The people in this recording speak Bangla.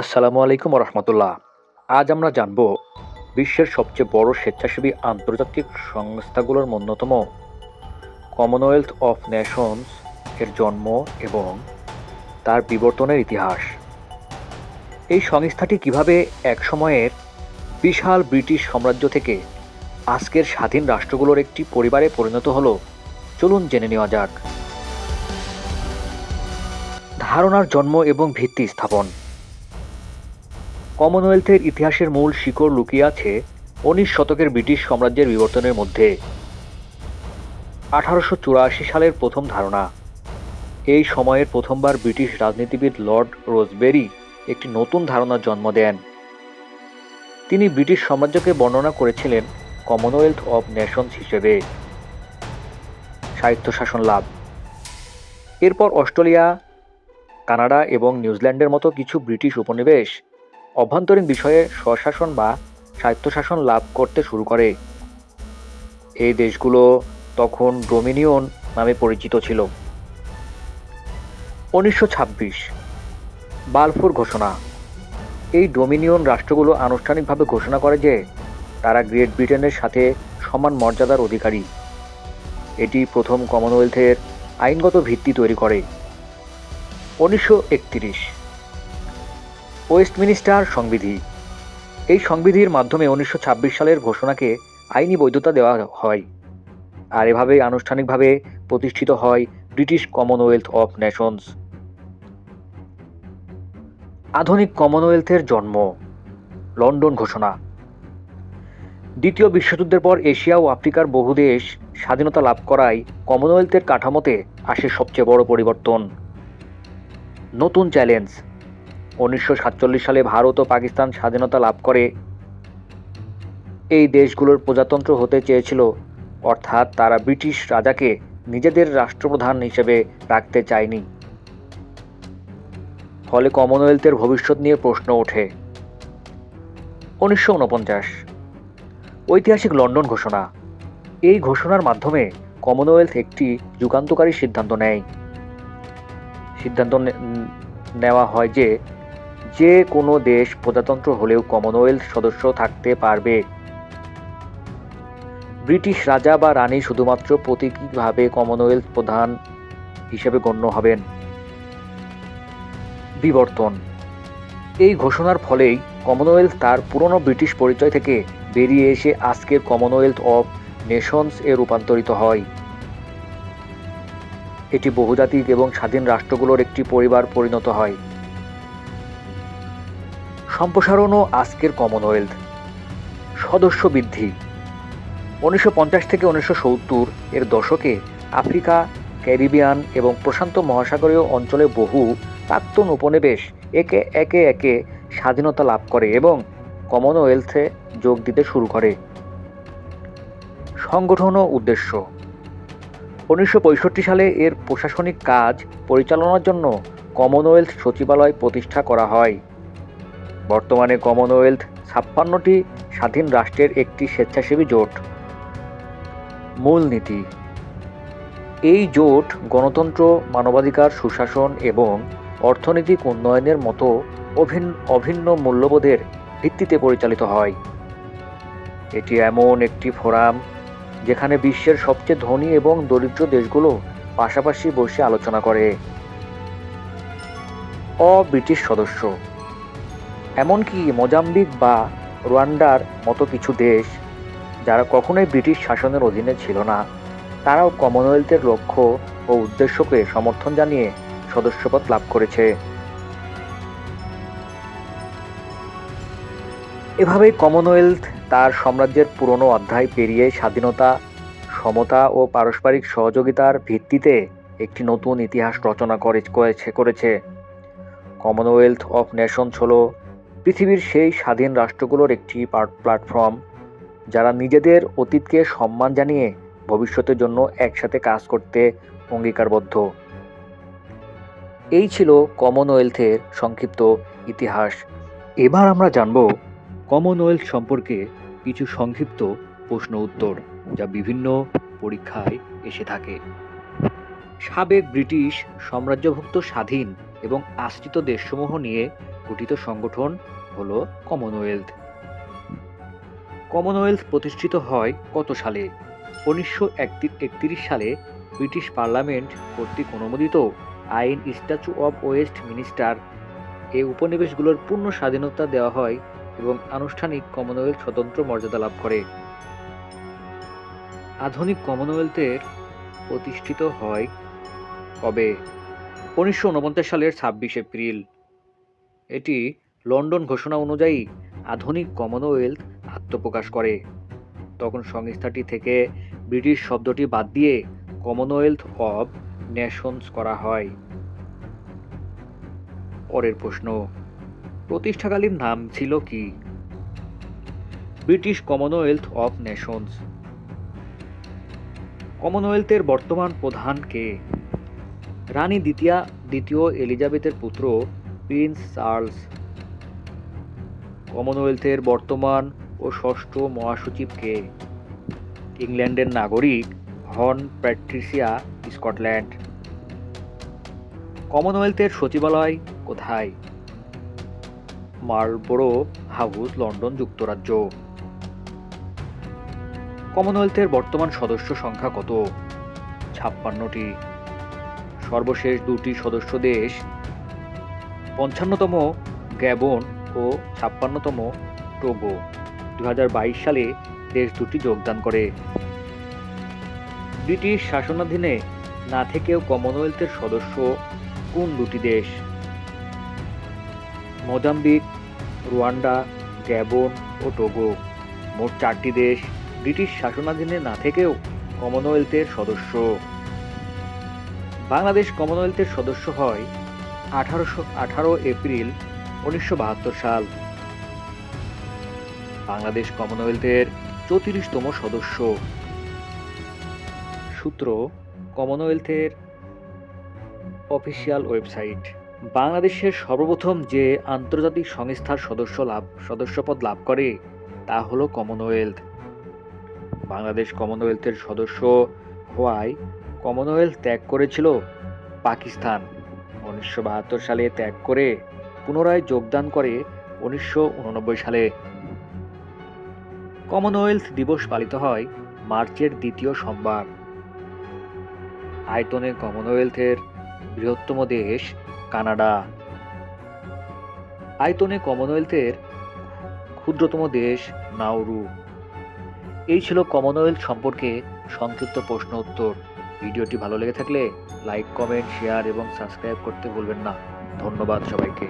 আসসালামু আলাইকুম রহমতুল্লাহ আজ আমরা জানব বিশ্বের সবচেয়ে বড় স্বেচ্ছাসেবী আন্তর্জাতিক সংস্থাগুলোর অন্যতম কমনওয়েলথ অফ নেশনস এর জন্ম এবং তার বিবর্তনের ইতিহাস। এই সংস্থাটি কীভাবে এক সময়ের বিশাল ব্রিটিশ সাম্রাজ্য থেকে আজকের স্বাধীন রাষ্ট্রগুলোর একটি পরিবারে পরিণত হলো, চলুন জেনে নেওয়া যাক। ধারণার জন্ম এবং ভিত্তি স্থাপন। কমনওয়েলথের ইতিহাসের মূল শিকড় লুকিয়ে আছে উনিশ শতকের ব্রিটিশ সাম্রাজ্যের বিবর্তনের মধ্যে। আঠারোশো চুরাশি সালের প্রথম ধারণা। এই সময়ের প্রথমবার ব্রিটিশ রাজনীতিবিদ লর্ড রোজবেরি একটি নতুন ধারণার জন্ম দেন। তিনি ব্রিটিশ সাম্রাজ্যকে বর্ণনা করেছিলেন কমনওয়েলথ অব নেশনস হিসেবে। স্বায়ত্তশাসন লাভ। এরপর অস্ট্রেলিয়া, কানাডা এবং নিউজিল্যান্ডের মতো কিছু ব্রিটিশ উপনিবেশ অভ্যন্তরীণ বিষয়ে স্বশাসন বা স্বায়ত্তশাসন লাভ করতে শুরু করে। এই দেশগুলো তখন ডোমিনিয়ন নামে পরিচিত ছিল। উনিশশো ছাব্বিশ, বালফোর ঘোষণা। এই ডোমিনিয়ন রাষ্ট্রগুলো আনুষ্ঠানিকভাবে ঘোষণা করে যে, তারা গ্রেট ব্রিটেনের সাথে সমান মর্যাদার অধিকারী। এটি প্রথম কমনওয়েলথের আইনগত ভিত্তি তৈরি করে। উনিশশো একত্রিশ ওয়েস্টমিনিস্টার সংবিধি। এই সংবিধির মাধ্যমে উনিশশো ছাব্বিশ সালের ঘোষণাকে আইনি বৈধতা দেওয়া হয় আর এভাবেই আনুষ্ঠানিকভাবে প্রতিষ্ঠিত হয় ব্রিটিশ কমনওয়েলথ অফ নেশনস। আধুনিক কমনওয়েলথের জন্ম, লন্ডন ঘোষণা। দ্বিতীয় বিশ্বযুদ্ধের পর এশিয়া ও আফ্রিকার বহু দেশ স্বাধীনতা লাভ করায় কমনওয়েলথের কাঠামোতে আসে সবচেয়ে বড় পরিবর্তন। নতুন চ্যালেঞ্জ। উনিশশো সাতচল্লিশ সালে ভারত ও পাকিস্তান স্বাধীনতা লাভ করে। এই দেশগুলোর প্রজাতন্ত্র হতে চেয়েছিল। অর্থাৎ তারা ব্রিটিশ রাজাকে নিজেদের রাষ্ট্রপ্রধান হিসেবে রাখতে চায়নি। ফলে কমনওয়েলথের ভবিষ্যৎ নিয়ে প্রশ্ন ওঠে। উনিশশো উনপঞ্চাশ। ঐতিহাসিক লন্ডন ঘোষণা। এই ঘোষণার মাধ্যমে কমনওয়েলথ একটি যুগান্তকারী সিদ্ধান্ত নেয়। সিদ্ধান্ত নেওয়া হয় যে যে কোনো দেশ প্রজাতন্ত্র হলেও কমনওয়েলথ সদস্য থাকতে পারবে। ব্রিটিশ রাজা বা রানী শুধুমাত্র প্রতীকীভাবে কমনওয়েলথ প্রধান হিসেবে গণ্য হবেন। বিবর্তন। এই ঘোষণার ফলেই কমনওয়েলথ তার পুরনো ব্রিটিশ পরিচয় থেকে বেরিয়ে এসে আজকের কমনওয়েলথ অফ নেশনস এ রূপান্তরিত হয়। এটি বহুজাতিক এবং স্বাধীন রাষ্ট্রগুলোর একটি পরিবার পরিণত হয়। সম্প্রসারণ ও আজকের কমনওয়েলথ সদস্য বৃদ্ধি উনিশশো পঞ্চাশ থেকে উনিশশো সত্তর এর দশকে আফ্রিকা, ক্যারিবিয়ান এবং প্রশান্ত মহাসাগরীয় অঞ্চলে বহু প্রাক্তন উপনিবেশ একে একে একে স্বাধীনতা লাভ করে এবং কমনওয়েলথে যোগ দিতে শুরু করে। সংগঠন ও উদ্দেশ্য। উনিশশো পঁয়ষট্টি সালে এর প্রশাসনিক কাজ পরিচালনার জন্য কমনওয়েলথ সচিবালয় প্রতিষ্ঠা করা হয়। বর্তমানে কমনওয়েলথ ছাপ্পান্নটি স্বাধীন রাষ্ট্রের একটি স্বেচ্ছাসেবী জোট। মূলনীতি। এই জোট গণতন্ত্র, মানবাধিকার, সুশাসন এবং অর্থনৈতিক উন্নয়নের মতো অভিন্ন অভিন্ন মূল্যবোধের ভিত্তিতে পরিচালিত হয়। এটি এমন একটি ফোরাম যেখানে বিশ্বের সবচেয়ে ধনী এবং দরিদ্র দেশগুলো পাশাপাশি বসে আলোচনা করে। অ ব্রিটিশ সদস্য। এমনকি মোজাম্বিক বা রুয়ান্ডার মতো কিছু দেশ, যারা কখনোই ব্রিটিশ শাসনের অধীনে ছিল না, তারাও কমনওয়েলথের লক্ষ্য ও উদ্দেশ্যকে সমর্থন জানিয়ে সদস্যপদ লাভ করেছে। এভাবেই কমনওয়েলথ তার সাম্রাজ্যের পুরনো অধ্যায় পেরিয়ে স্বাধীনতা, সমতা ও পারস্পরিক সহযোগিতার ভিত্তিতে একটি নতুন ইতিহাস রচনা করে করেছে করেছে। কমনওয়েলথ অফ নেশনস হল পৃথিবীর সেই স্বাধীন রাষ্ট্রগুলোর একটি প্ল্যাটফর্ম যারা নিজেদের অতীতকে সম্মান জানিয়ে ভবিষ্যতের জন্য একসাথে কাজ করতে অঙ্গীকারবদ্ধ। এই ছিল কমনওয়েলথের সংক্ষিপ্ত ইতিহাস। এবার আমরা জানব কমনওয়েলথ সম্পর্কে কিছু সংক্ষিপ্ত প্রশ্ন উত্তর, যা বিভিন্ন পরীক্ষায় এসে থাকে। সাবেক ব্রিটিশ সাম্রাজ্যভুক্ত স্বাধীন এবং আশ্রিত দেশসমূহ নিয়ে গঠিত সংগঠন হল কমনওয়েলথ কমনওয়েলথ প্রতিষ্ঠিত হয় কত সালে? উনিশশো একত্রিশ সালে ব্রিটিশ পার্লামেন্ট কর্তৃক অনুমোদিত আইন স্ট্যাচু অব ওয়েস্ট মিনিস্টার। এই উপনিবেশগুলোর পূর্ণ স্বাধীনতা দেওয়া হয় এবং আনুষ্ঠানিক কমনওয়েলথ স্বতন্ত্র মর্যাদা লাভ করে। আধুনিক কমনওয়েলথের প্রতিষ্ঠিত হয় কবে? উনিশশো উনপঞ্চাশ সালের ছাব্বিশ এপ্রিল। এটি লন্ডন ঘোষণা অনুযায়ী আধুনিক কমনওয়েলথ আত্মপ্রকাশ করে। তখন সংস্থাটি থেকে ব্রিটিশ শব্দটি বাদ দিয়ে কমনওয়েলথ অব নেশনস করা হয়। পরের প্রশ্ন, প্রতিষ্ঠাকালীন নাম ছিল কি? British Commonwealth of Nations. কমনওয়েলথের বর্তমান প্রধান কে? রানী দ্বিতীয়া, দ্বিতীয় এলিজাবেথের পুত্র প্রিন্স চার্লস কমনওয়েলথের বর্তমান ও ষষ্ঠ মহাসচিব কে? ইংল্যান্ডের নাগরিক হন প্যাট্রিসিয়া, স্কটল্যান্ড। কমনওয়েলথের সচিবালয় কোথায়? মার্লবোরো হাউস, লন্ডন, যুক্তরাজ্য। কমনওয়েলথের বর্তমান সদস্য সংখ্যা কত? ছাপ্পান্নটি। সর্বশেষ দুটি সদস্য দেশ পঞ্চান্নতম গ্যাবন ও ছাপ্পান্নতম টোগো। দু হাজার বাইশ সালে দেশ দুটি যোগদান করে। ব্রিটিশ শাসনাধীনে না থেকেও কমনওয়েলথের সদস্য কোন দুটি দেশ? মোজাম্বিক, রুয়ান্ডা, গ্যাবন ও টোগো। মোট চারটি দেশ ব্রিটিশ শাসনাধীনে না থেকেও কমনওয়েলথের সদস্য। বাংলাদেশ কমনওয়েলথের সদস্য হয় আঠারোশো আঠারো এপ্রিল উনিশশো বাহাত্তর সাল। বাংলাদেশ কমনওয়েলথের চৌত্রিশতম সদস্য। সূত্র, কমনওয়েলথের অফিসিয়াল ওয়েবসাইট। বাংলাদেশের সর্বপ্রথম যে আন্তর্জাতিক সংস্থার সদস্য লাভ, সদস্যপদ লাভ করে, তা হলো কমনওয়েলথ। বাংলাদেশ কমনওয়েলথের সদস্য হওয়ায় কমনওয়েলথ ত্যাগ করেছিল পাকিস্তান। উনিশশো বাহাত্তর সালে ত্যাগ করে পুনরায় যোগদান করে উনিশশো উননব্বই সালে। কমনওয়েলথ দিবস পালিত হয় মার্চের দ্বিতীয় সোমবার। আয়তনে কমনওয়েলথের বৃহত্তম দেশ কানাডা। আয়তনে কমনওয়েলথের ক্ষুদ্রতম দেশ নাউরু এই ছিল কমনওয়েলথ সম্পর্কে সংক্ষিপ্ত প্রশ্ন উত্তর। ভিডিওটি ভালো লেগে থাকলে লাইক কমেন্ট শেয়ার এবং সাবস্ক্রাইব করতে ভুলবেন না। ধন্যবাদ সবাইকে।